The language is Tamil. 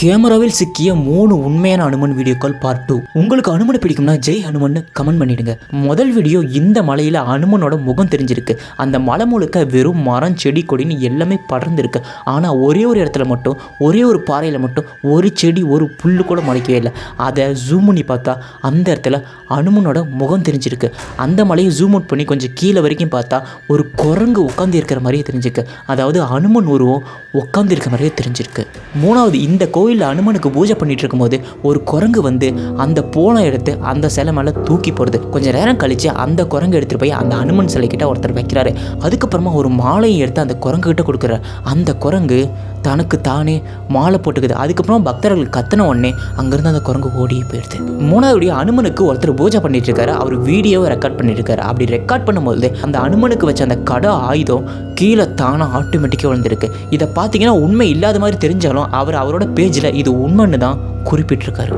கேமராவில் சிக்கிய மூணு உண்மையான அனுமன் வீடியோக்கள் பார்ட் டூ உங்களுக்கு அனுமனை பிடிக்கும்னா ஜெய் ஹனுமன் கமெண்ட் பண்ணிடுங்க. முதல் வீடியோ இந்த மலையில் அனுமனோட முகம் தெரிஞ்சிருக்கு. அந்த மலை முழுக்க வெறும் மரம் செடி கொடின்னு எல்லாமே படர்ந்துருக்கு. ஆனால் ஒரே ஒரு இடத்துல மட்டும் ஒரே ஒரு பாறையில் மட்டும் ஒரு செடி ஒரு புல்லு கூட முளைக்கவே இல்லை. அதை ஜூம் பண்ணி பார்த்தா அந்த இடத்துல அனுமனோட முகம் தெரிஞ்சிருக்கு. அந்த மலையை ஜூம் அவுட் பண்ணி கொஞ்சம் கீழே வரைக்கும் பார்த்தா ஒரு குரங்கு உட்காந்து இருக்கிற மாதிரியே தெரிஞ்சிருக்கு. அதாவது அனுமன் உருவம் உட்காந்து இருக்கிற மாதிரியே தெரிஞ்சிருக்கு. மூணாவது இந்த கோயிலில் அனுமனுக்கு பூஜை பண்ணிட்டு இருக்கும்போது ஒரு குரங்கு வந்து அந்த போலம் எடுத்து அந்த சிலை மேலே தூக்கி போடுது. கொஞ்சம் நேரம் கழித்து அந்த குரங்கு எடுத்துகிட்டு போய் அந்த அனுமன் சிலைக்கிட்ட ஒருத்தர் வைக்கிறாரு. அதுக்கப்புறமா ஒரு மாலையை எடுத்து அந்த குரங்கு கிட்ட கொடுக்குறாரு. அந்த குரங்கு தனக்கு தானே மாலை போட்டுக்குது. அதுக்கப்புறம் பக்தர்கள் கத்தின உடனே அங்கேருந்து அந்த குரங்கு ஓடியே போயிடுது. மூணாவது அனுமனுக்கு ஒருத்தர் பூஜை பண்ணிட்டு இருக்காரு அவர் வீடியோவை ரெக்கார்ட் பண்ணிட்டு இருக்காரு அப்படி ரெக்கார்ட் பண்ணும்போது அந்த அனுமனுக்கு வச்ச அந்த கடை ஆயுதம் கீழே தானாக ஆட்டோமேட்டிக்காக விழுந்திருக்கு. இதை பார்த்தீங்கன்னா உண்மை இல்லாத மாதிரி தெரிஞ்சாலும் அவர் அவரோட பேஜில் இது உண்மைன்னு தான் குறிப்பிட்டிருக்காரு.